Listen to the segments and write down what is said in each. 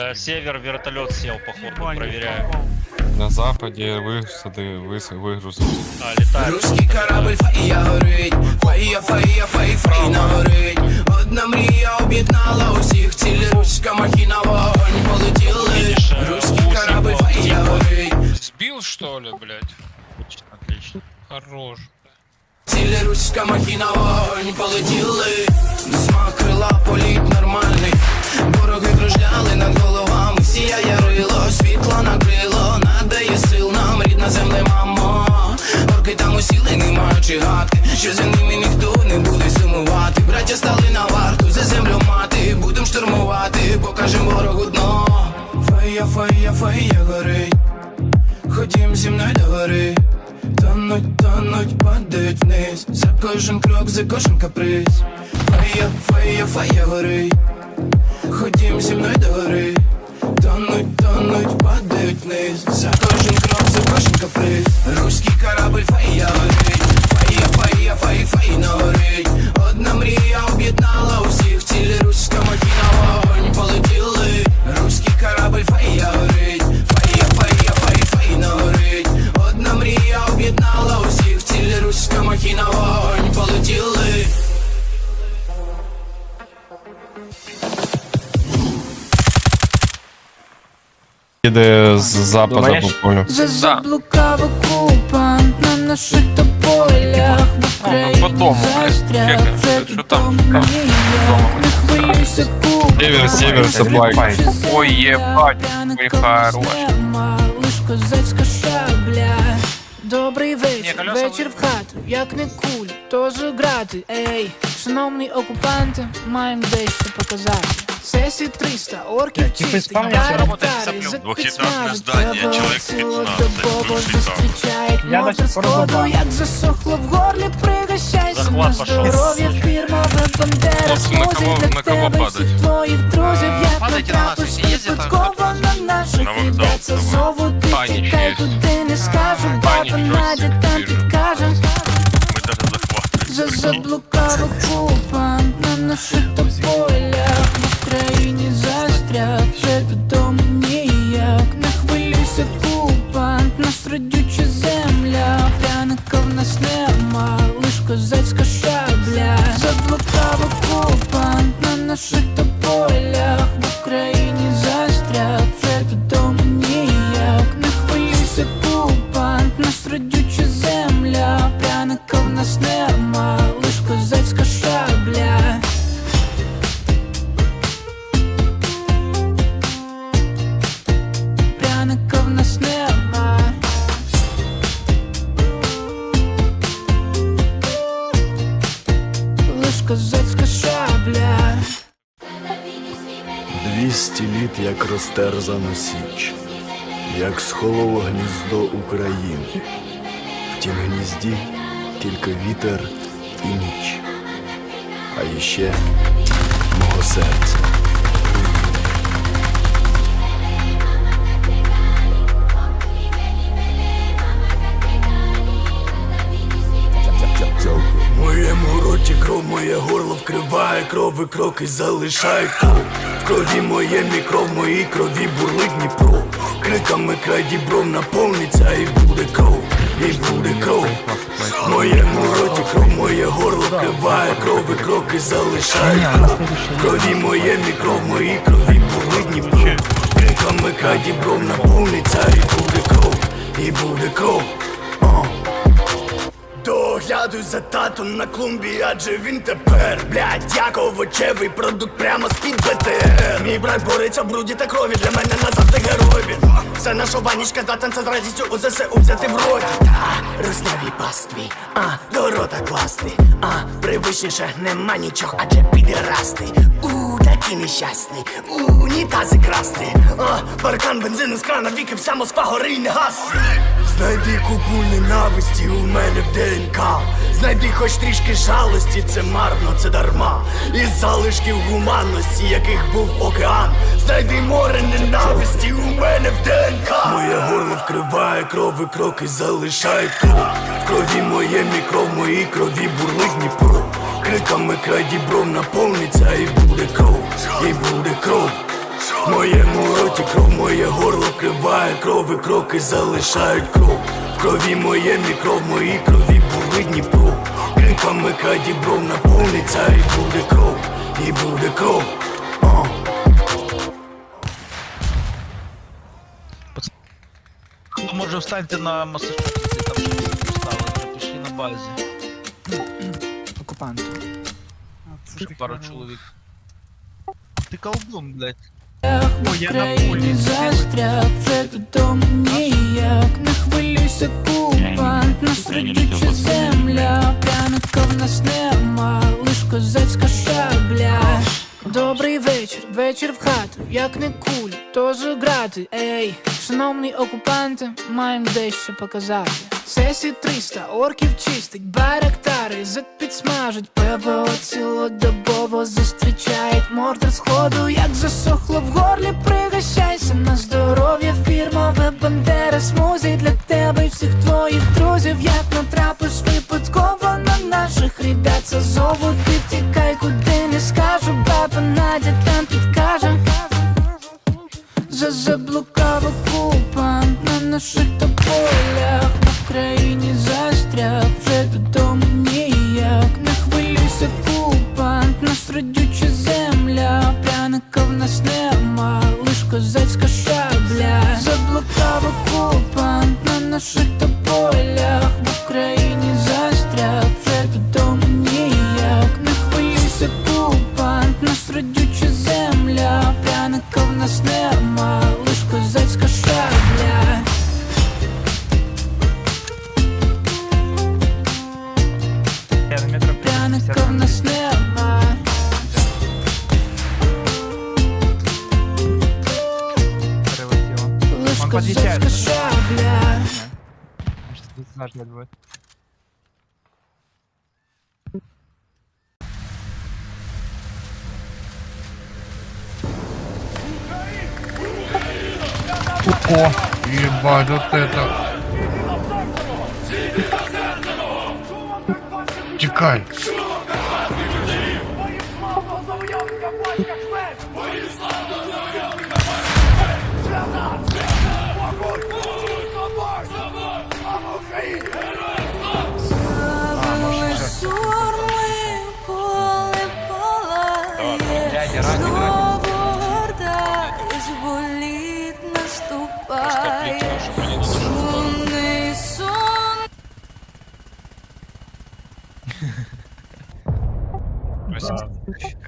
Э, Север вертолет сел, походу, Ебать, проверяю. попал. На западі висади, вис, вигрузили. А, летает. Руський корабль фаїя горить, фаїя, фаїя, фаї, фаїна горить. Одна мрія об'єднала усіх, цілі руська махіна вогонь полетіли. Видиш, э, Руський уши корабль его фаїя типа. горить, Сбил, что ли, блядь? Отлично, отлично. Хорош. цілі руська махіна що за ними ніхто не буде сумувати. Браття стали на варту, за землю мати, будем штурмувати, покажем ворогу дно. Фея, фея, фея горить, ходім зі мною до гори. Тонуть, тонуть, падають вниз. За кожен крок, за кожен каприз. Фея, фея, фея горить Ходім зі мною до гори. Тонуть, тонуть, падають вниз. За кожен крок, за кожен каприз. Руський корабль, фея горить Їде з запада Думаєш? буквально. За заблукав окупант на наших тополях В Україні потом, блядь, застряг чекай, вже що там? відомо ніяк Не хвилюйся купа Север, север, supply. Ой, ебать, ви хорош. Лиш козацька шабля Добрий Ні, вечір, вечір в хату, як не кулі, то ж грати, ей, шановні окупанти, маємо дещо показати. Сесі 300, орків Так, типи чистий, спавняться, работает тарактари, соплю. за Двухэтажное підсмажуть, здание, треба человек цілодобово 15, плюс зустрічають. Я мотор сходу, як засохло в горлі, пригощайся Захват на пошел. здоров'я, фірмове бандера, смузі на для тебе падать? всіх твоїх друзів, їздять так, випадково на наших давай. зову ти тікай, куди не скажу, баба Надя там підкаже. За заблукав окупант на наших Двісті літ, як розтерзано січ, як схололо гніздо України. В тім гнізді тільки вітер і ніч, а іще мого серця. Моє горло вкриває кров і кроки залишає кров. В крові моє мікро, в моїй крові бурлить Дніпро. Криками край дібров наповниться і буде кров, і буде кров. Моєму роті кров, моє горло вкриває кров і кроки залишає кров. В крові моє мікро, в моїй крові бурлить Дніпро. Криками край дібров наповниться і буде кров, і буде кров. О. За татом на клумбі, адже він тепер, блядь, як овочевий продукт прямо з-під БТР. Мій брат бореться в бруді та крові, для мене назавжди герой він. Все наша ванічка здатен це з радістю у ЗСУ взяти в роті Та, русняві пастві, а, до рота класти. А, привичніше нема нічого, адже підерасти У, такі нещасні, у, унітази красти А, Баркан, бензин з крана, віки вся Москва гори й не газ. Знайди купу ненависті у мене в ДНК. Знайди хоч трішки жалості, це марно, це дарма. Із залишків гуманності, яких був океан. Знайди море ненависті у мене в ДНК. Моє горло вкриває кров і кроки залишають кров В крові моє мікро, в моїй крові бурлить Дніпро. Криками край дібров наповниться і буде кров, і буде кров. Моєму роті кров, моє горло криває кров і кроки залишають кров. В крові моє мікров, в моїй крові були Дніпро. Кліпами кадібров наповниться і буде кров, і буде кров. Може встаньте на масажки, там щось поставили, пішли на базі. Окупанти. Ще пару чоловік. Ти колдун, блядь. В Україні застряг, вже додому ніяк Не хвилюйся, окупант, нас родюча земля Пряника в нас нема, лиш козацька шабля Добрий вечір, вечір в хату, як не кулі, то грати Ей, шановні окупанти, маєм дещо показати. Сесі 300, орків чистить, барактари підсмажить. ПВО цілодобово зустрічають. Мордер сходу, як засохло в горлі, пригощайся. На здоров'я, фірмове бандера смузі для тебе і всіх твоїх друзів, як натрапиш випадково на наших ребят це зову, ти втікай, куди не скажу, баба Надя там підкаже. За заблукав наших тополях В Україні застряг, вже додому ніяк Не хвилюйся, окупант, нас родюча земля Пряника в нас нема, лиш козацька шабля Заблукав окупант на наших тополях В Україні застряг, вже додому ніяк Не хвилюйся, окупант, нас родюча земля Пряника в нас нема, тебя, бля. Сейчас тут сажать будет. О, ебать, вот это. Текай. палає, знову горда, із боліт наступає, сумний сон.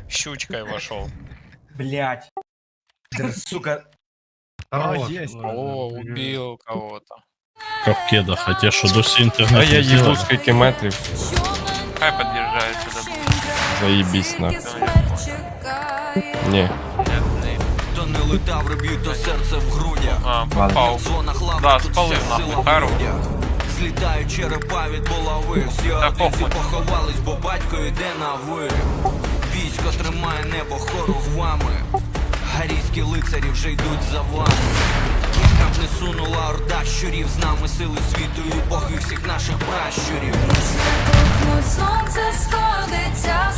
Щучкой вошел. Блять. Сука. О, убил кого-то. в кедах, а те, що досі А інтернет я не їду делали. скільки метрів. Хай подъезжает сюда. Заїбісь на. Ні. То не летав, риб'ю, то серце в грудях. А, попал. В зонах лави, Да, тут спалив нахуй, Хару. Злітають черепа від булави, всі Та одинці поховались, бо батько йде на ви. Військо тримає небо, хору з вами. Гарійські лицарі вже йдуть за вами. Яка б не сунула орда щурів, з нами сили світу і боги всіх наших пращурів. Сонце сходиться,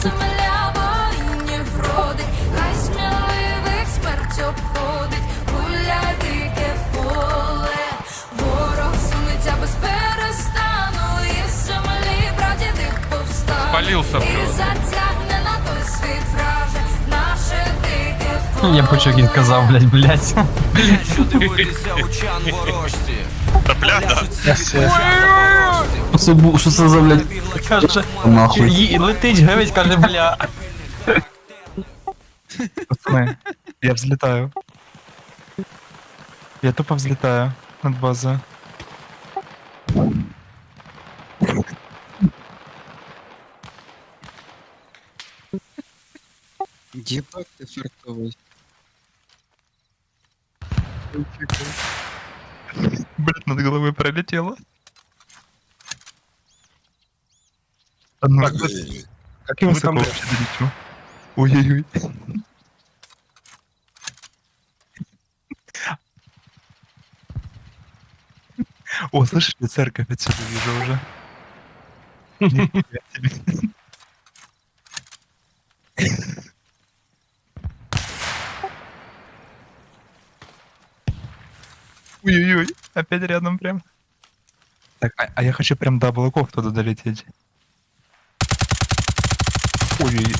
Я почув, як він казав, блядь, блядь. Блядь, що дивитися очан ворожці. Та бля, да. Що це за, блядь, Каже, нахуй. летить, гевить, каже, бля. Пацаны, я взлетаю. Я тупо взлетаю над базой. Єбать ти фартовий. Блять, над головой пролетело. А ну, как я высоко вообще долечу? Ой-ой-ой. О, слышишь, я церковь отсюда вижу уже. Нихуя себе. Ой-ой-ой, опять рядом прям. Так, а, а я хочу прям до облаков туда долететь. Ой-ой-ой.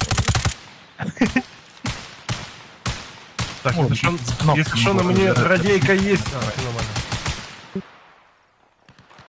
Так, О, если что, кнопка если что, на мне радейка есть.